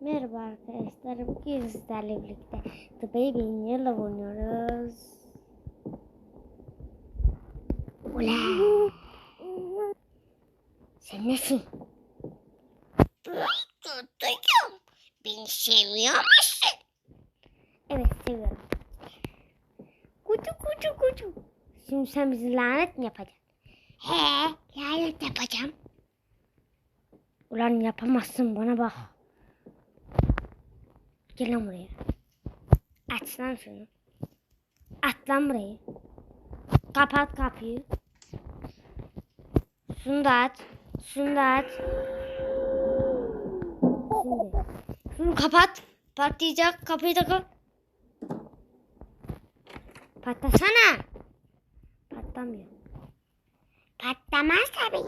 Merhaba arkadaşlar. Bugün sizlerle birlikte The Baby'in yılla oynuyoruz. Ula! Sen nesin? Tutuyorum. Beni seviyor musun? Evet seviyorum. Kucu kucu kucu. Şimdi sen bizi lanet mi yapacaksın? He, lanet yapacağım. Ulan yapamazsın bana bak. Gel lan buraya. Aç lan şunu. At lan burayı. Kapat kapıyı. Şunu da aç. Şunu da aç. Şimdi. Şunu kapat. Patlayacak. Kapıyı da kapat. Patlasana. Patlamıyor. Patlamaz tabii.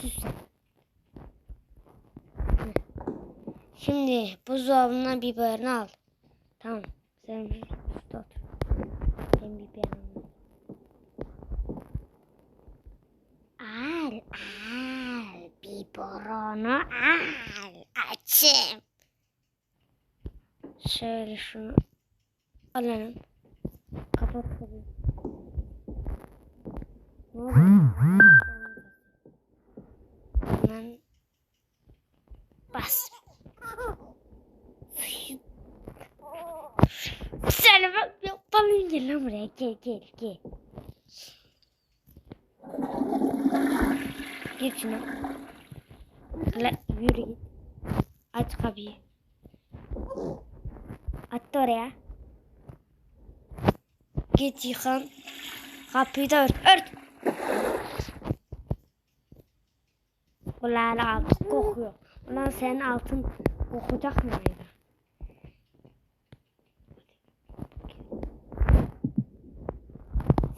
Sus sen. Şimdi buzdolabından biberini al. Tamam. Sen üstte otur. Ben biberini al. Al, al. Biberonu al. Açım. Şöyle şunu alalım. Kapat kapıyı. Ne oluyor? Hemen bas. Sen balon gel lan buraya gel gel gel. Gir şunu. Hala yürü git. Aç kapıyı. Attı oraya. Git yıkan. Kapıyı da ört. Ört. Ulan altın kokuyor. Ulan senin altın kokacak mı?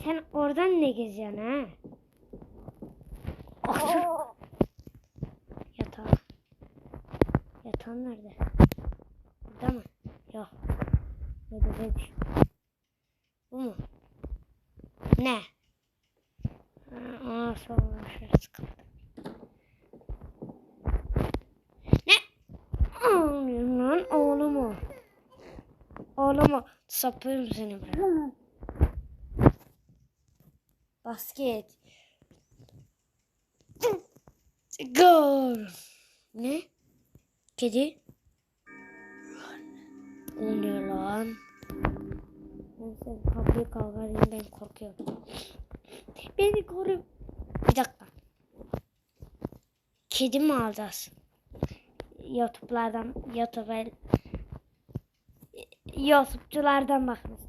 Sen oradan ne geziyorsun ha? Otur. Yatağı. Yatağın nerede? Burada mı? Yok. Burada değil. Bu mu? Ne? Ona sonra şöyle sıkıldı. Ne? Ağlıyorum lan oğlum o. Oğlum o. Sapıyorum seni buraya. Basket. Gol. Ne? Kedi. O ne lan? Ben sen kapıyı kavgarayım ben korkuyorum. Beni koru. Bir dakika. Kedi mi alacağız? Youtube'lardan, YouTube YouTube'culardan bakmış.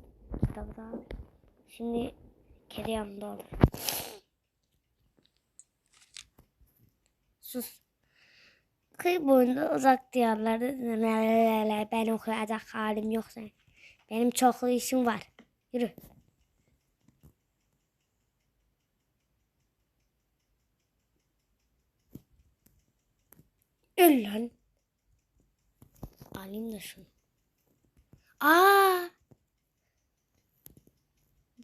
Kitabı da al. Şimdi kedi yanında olur. Sus. Kıyı boyunda uzak diyarlarda ben okuyacak halim yok senin. Benim çoklu işim var. Yürü. Öl lan. Alayım da şunu. Aa!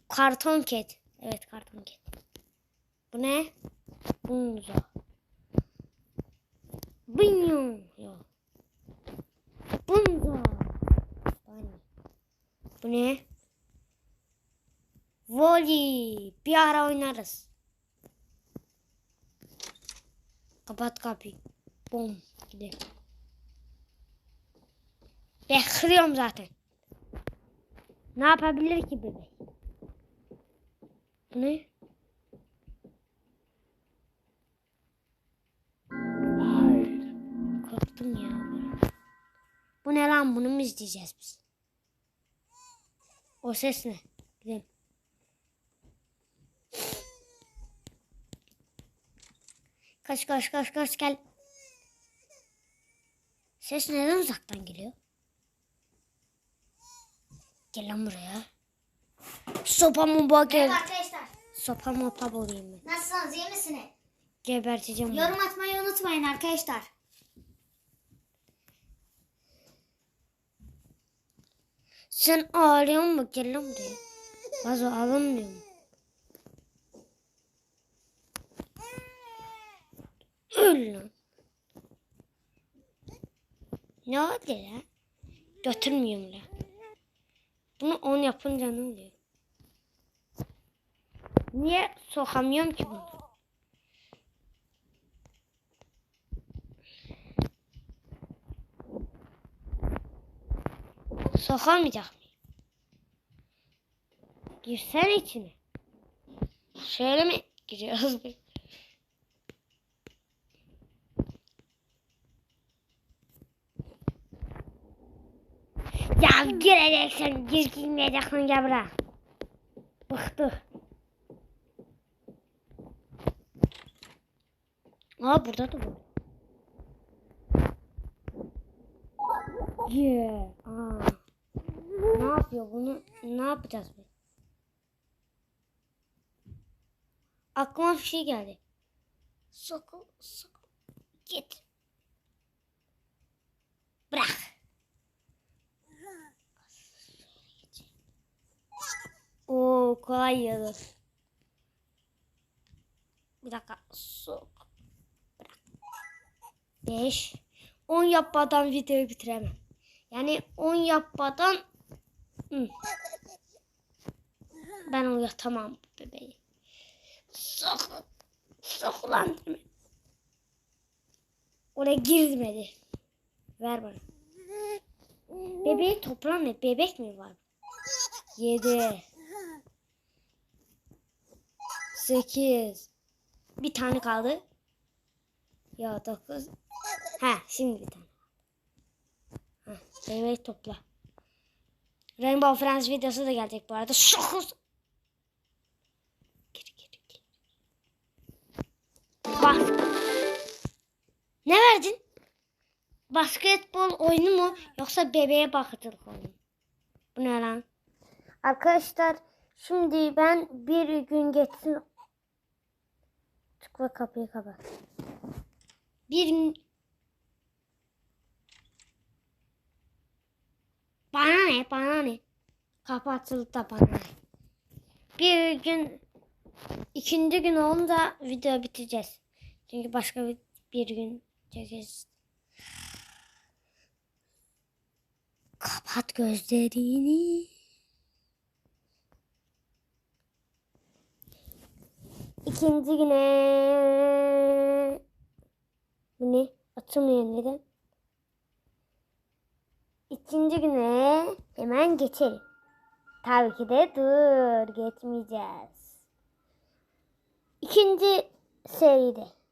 Karton ket. Evet karton ket. Bu ne? Yok. Bunza. Bunny. Bu ne? Volley. Bir ara oynarız. Kapat kapıyı. Bom. Gidelim. Bekliyorum zaten. Ne yapabilir ki bebek? Ne? Korktum ya. Bu ne lan? Bunu mu izleyeceğiz biz? O ses ne? Gidelim. Kaç kaç kaç kaç gel. Ses neden uzaktan geliyor? Gel lan buraya. Sopa mı bak. Merhaba arkadaşlar. Sopa mopa bulayım ben. Nasılsınız? iyi misiniz? Geberteceğim. Yorum atmayı unutmayın arkadaşlar. Sen ağlıyor mu? Gel lan buraya. Vazo alınmıyor mu? Öl lan. Ne oldu ya? Götürmüyorum la. Bunu 10 yapınca ne oluyor? Niye sokamıyorum ki bunu? Sokamayacak mıyım? Girsene içine. Şöyle mi giriyoruz? Ya gireceksin, gir girmeyeceksin gel buraya. Bıktık. Aa burada da var. Yeah. Aa. Ne yapıyor bunu? Ne yapacağız biz? Aklıma bir şey geldi. Sokul, sokul. Git. Bırak. Yalı. Bir dakika. Sok. Bırak. Beş. On yapmadan videoyu bitiremem. Yani on yapmadan Hı. ben uyutamam bu bebeği. Sok. Sokulandırma. Oraya girmedi. Ver bana. Bebeği toplam ne? Bebek mi var? Yedi. Sekiz. Bir tane kaldı. Ya dokuz. Ha şimdi bir tane. Ha, bebeği topla. Rainbow Friends videosu da gelecek bu arada. Şokuz. Geri geri geri. Bas. Ne verdin? Basketbol oyunu mu yoksa bebeğe bakıcılık oyunu? Bu ne lan? Arkadaşlar şimdi ben bir gün geçsin. Ve kapıyı kapat. Bir Bana ne? Bana ne? Kapatıldı da bana ne? Bir gün ikinci gün olunca video biteceğiz. Çünkü başka bir, bir gün çekeceğiz. Kapat gözlerini. İkinci güne bu ne? Açılmıyor neden? İkinci güne hemen geçelim. Tabii ki de dur geçmeyeceğiz. İkinci seride